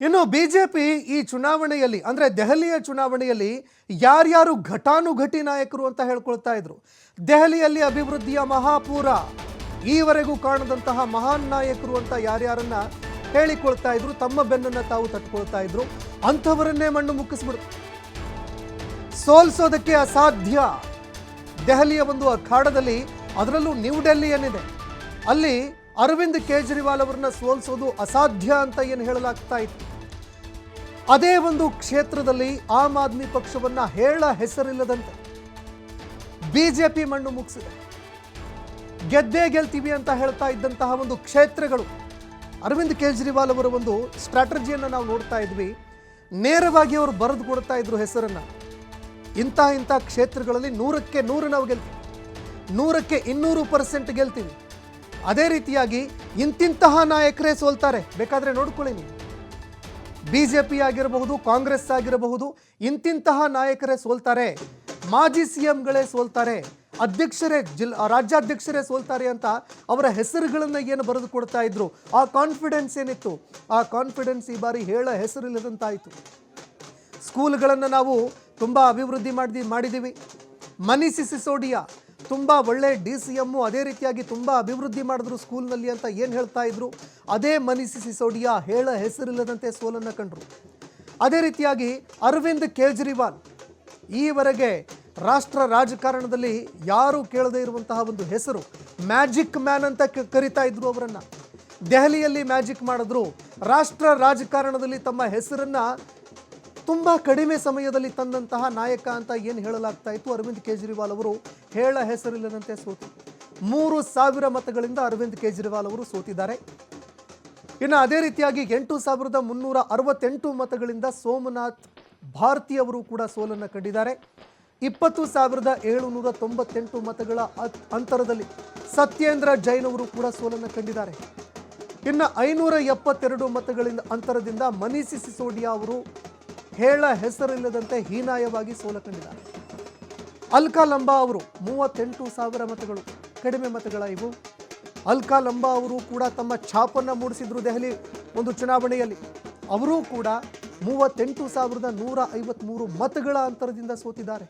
ಇನ್ನು B J P ಈ ಚುನಾವಣೆಯಲ್ಲಿ, ಅಂದರೆ ದೆಹಲಿಯ ಚುನಾವಣೆಯಲ್ಲಿ ಯಾರ್ಯಾರು ಘಟಾನುಘಟಿ ನಾಯಕರು ಅಂತ ಹೇಳ್ಕೊಳ್ತಾ ಇದ್ರು. ದೆಹಲಿಯಲ್ಲಿ ಅಭಿವೃದ್ಧಿಯ ಮಹಾಪೂರ. ಈವರೆಗೂ ಕಾಣದಂತಹ ಮಹಾನ್ ನಾಯಕರು ಅಂತ ಯಾರ್ಯಾರನ್ನ ಹೇಳಿಕೊಳ್ತಾ ಇದ್ರು, ತಮ್ಮ ಬೆನ್ನನ್ನು ತಾವು ತಟ್ಕೊಳ್ತಾ ಇದ್ರು. ಅಂಥವರನ್ನೇ ಮಣ್ಣು ಮುಕ್ಕಿಸ್ಬಿಡು. ಸೋಲ್ಸೋದಕ್ಕೆ ಅಸಾಧ್ಯ. ದೆಹಲಿಯ ಒಂದು ಅಖಾಡದಲ್ಲಿ, ಅದರಲ್ಲೂ ನ್ಯೂ ಡೆಲ್ಲಿ ಏನಿದೆ, ಅಲ್ಲಿ ಅರವಿಂದ್ ಕೇಜ್ರಿವಾಲ್ ಅವರನ್ನ ಸೋಲ್ಸೋದು ಅಸಾಧ್ಯ ಅಂತ ಏನು ಹೇಳಲಾಗ್ತಾ ಇತ್ತು? ಅದೇ ಒಂದು ಕ್ಷೇತ್ರದಲ್ಲಿ ಆಮ್ ಆದ್ಮಿ ಪಕ್ಷವನ್ನ ಹೇಳ ಹೆಸರಿಲ್ಲದಂತೆ ಬಿಜೆಪಿ ಮಣ್ಣು ಮುಗಿಸಿದೆ. ಗೆದ್ದೇ ಗೆಲ್ತೀವಿ ಅಂತ ಹೇಳ್ತಾ ಇದ್ದಂತಹ ಒಂದು ಕ್ಷೇತ್ರಗಳು, ಅರವಿಂದ್ ಕೇಜ್ರಿವಾಲ್ ಅವರ ಒಂದು ಸ್ಟ್ರಾಟಜಿಯನ್ನು ನಾವು ನೋಡ್ತಾ ಇದ್ವಿ. ನೇರವಾಗಿ ಅವರು ಬರೆದು ಕೊಡ್ತಾ ಇದ್ರು ಹೆಸರನ್ನ. ಇಂಥ ಇಂಥ ಕ್ಷೇತ್ರಗಳಲ್ಲಿ ನೂರಕ್ಕೆ ನೂರು ನಾವು ಗೆಲ್ತೀವಿ. ನೂರಕ್ಕೆ ಇನ್ನೂರು ಪರ್ಸೆಂಟ್ ಗೆಲ್ತೀವಿ. ಅದೇ ರೀತಿಯಾಗಿ ಇಂತಿಂತಹ ನಾಯಕರೇ ಸೋಲ್ತಾರೆ. ಬೇಕಾದ್ರೆ ನೋಡ್ಕೊಳ್ಳಿ ನೀವು. ಬಿ ಜೆ ಪಿ ಆಗಿರಬಹುದು, ಕಾಂಗ್ರೆಸ್ ಆಗಿರಬಹುದು, ಇಂತಿಂತಹ ನಾಯಕರೇ ಸೋಲ್ತಾರೆ. ಮಾಜಿ ಸಿ ಎಂಗಳೇ ಸೋಲ್ತಾರೆ. ಅಧ್ಯಕ್ಷರೇ, ಜಿಲ್, ರಾಜ್ಯಾಧ್ಯಕ್ಷರೇ ಸೋಲ್ತಾರೆ ಅಂತ ಅವರ ಹೆಸರುಗಳನ್ನು ಏನು ಬರೆದು ಕೊಡ್ತಾ ಇದ್ರು? ಆ ಕಾನ್ಫಿಡೆನ್ಸ್ ಏನಿತ್ತು? ಆ ಕಾನ್ಫಿಡೆನ್ಸ್ ಈ ಬಾರಿ ಹೇಳ ಹೆಸರಿಲ್ಲದಂತಾಯಿತು. ಸ್ಕೂಲ್ಗಳನ್ನು ನಾವು ತುಂಬ ಅಭಿವೃದ್ಧಿ ಮಾಡಿ ಮಾಡಿದ್ದೀವಿ ಮನಿಸಿ ಸಿಸೋಡಿಯಾ ತುಂಬ ಒಳ್ಳೆ ಡಿ ಸಿ ಎಮ್ಮು ಅದೇ ರೀತಿಯಾಗಿ ತುಂಬ ಅಭಿವೃದ್ಧಿ ಮಾಡಿದ್ರು ಸ್ಕೂಲ್ನಲ್ಲಿ ಅಂತ ಏನು ಹೇಳ್ತಾ ಇದ್ರು? ಅದೇ ಮನಿಸಿ ಸಿಸೋಡಿಯಾ ಹೇಳ ಹೆಸರಿಲ್ಲದಂತೆ ಸೋಲನ್ನು ಕಂಡ್ರು. ಅದೇ ರೀತಿಯಾಗಿ ಅರವಿಂದ್ ಕೇಜ್ರಿವಾಲ್ ಈವರೆಗೆ ರಾಷ್ಟ್ರ ರಾಜಕಾರಣದಲ್ಲಿ ಯಾರೂ ಕೇಳದೇ ಇರುವಂತಹ ಒಂದು ಹೆಸರು ಮ್ಯಾಜಿಕ್ ಮ್ಯಾನ್ ಅಂತ ಕರಿತಾ ಇದ್ರು ಅವರನ್ನು. ದೆಹಲಿಯಲ್ಲಿ ಮ್ಯಾಜಿಕ್ ಮಾಡಿದ್ರು. ರಾಷ್ಟ್ರ ರಾಜಕಾರಣದಲ್ಲಿ ತಮ್ಮ ಹೆಸರನ್ನ ತುಂಬ ಕಡಿಮೆ ಸಮಯದಲ್ಲಿ ತಂದಂತಹ ನಾಯಕ ಅಂತ ಏನು ಹೇಳಲಾಗ್ತಾ ಇತ್ತು? ಅರವಿಂದ್ ಕೇಜ್ರಿವಾಲ್ ಅವರು ಹೇಳ ಹೆಸರಿಲ್ಲದಂತೆ ಸೋತು ಮೂರು ಸಾವಿರ ಮತಗಳಿಂದ ಅರವಿಂದ್ ಕೇಜ್ರಿವಾಲ್ ಅವರು ಸೋತಿದ್ದಾರೆ. ಇನ್ನು ಅದೇ ರೀತಿಯಾಗಿ ಎಂಟು ಸಾವಿರದ ಮುನ್ನೂರ ಅರವತ್ತೆಂಟು ಮತಗಳಿಂದ ಸೋಮನಾಥ್ ಭಾರತಿ ಅವರು ಕೂಡ ಸೋಲನ್ನು ಕಂಡಿದ್ದಾರೆ. ಇಪ್ಪತ್ತು ಸಾವಿರದ ಏಳುನೂರ ತೊಂಬತ್ತೆಂಟು ಮತಗಳ ಅತ್- ಅಂತರದಲ್ಲಿ ಸತ್ಯೇಂದ್ರ ಜೈನ್ ಅವರು ಕೂಡ ಸೋಲನ್ನು ಕಂಡಿದ್ದಾರೆ. ಇನ್ನು ಐನೂರ ಎಪ್ಪತ್ತೆರಡು ಮತಗಳಿಂದ, ಅಂತರದಿಂದ ಮನೀಸಿ ಸಿಸೋಡಿಯಾ ಅವರು ಹೇಳ ಹೆಸರಿಲ್ಲದಂತೆ ಹೀನಾಯವಾಗಿ ಸೋಲ ಕಂಡಿದ್ದಾರೆ ಅಲ್ಕಾ ಲಂಬಾ ಅವರು ಮೂವತ್ತೆಂಟು ಸಾವಿರ ಮತಗಳು, ಕಡಿಮೆ ಮತಗಳ ಇವು. ಅಲ್ಕಾ ಲಂಬಾ ಅವರು ಕೂಡ ತಮ್ಮ ಛಾಪನ್ನು ಮೂಡಿಸಿದ್ರು ದೆಹಲಿ ಒಂದು ಚುನಾವಣೆಯಲ್ಲಿ. ಅವರೂ ಕೂಡ ಮೂವತ್ತೆಂಟು ಸಾವಿರದ ನೂರ ಐವತ್ತ್ಮೂರು ಮತಗಳ ಅಂತರದಿಂದ ಸೋತಿದ್ದಾರೆ.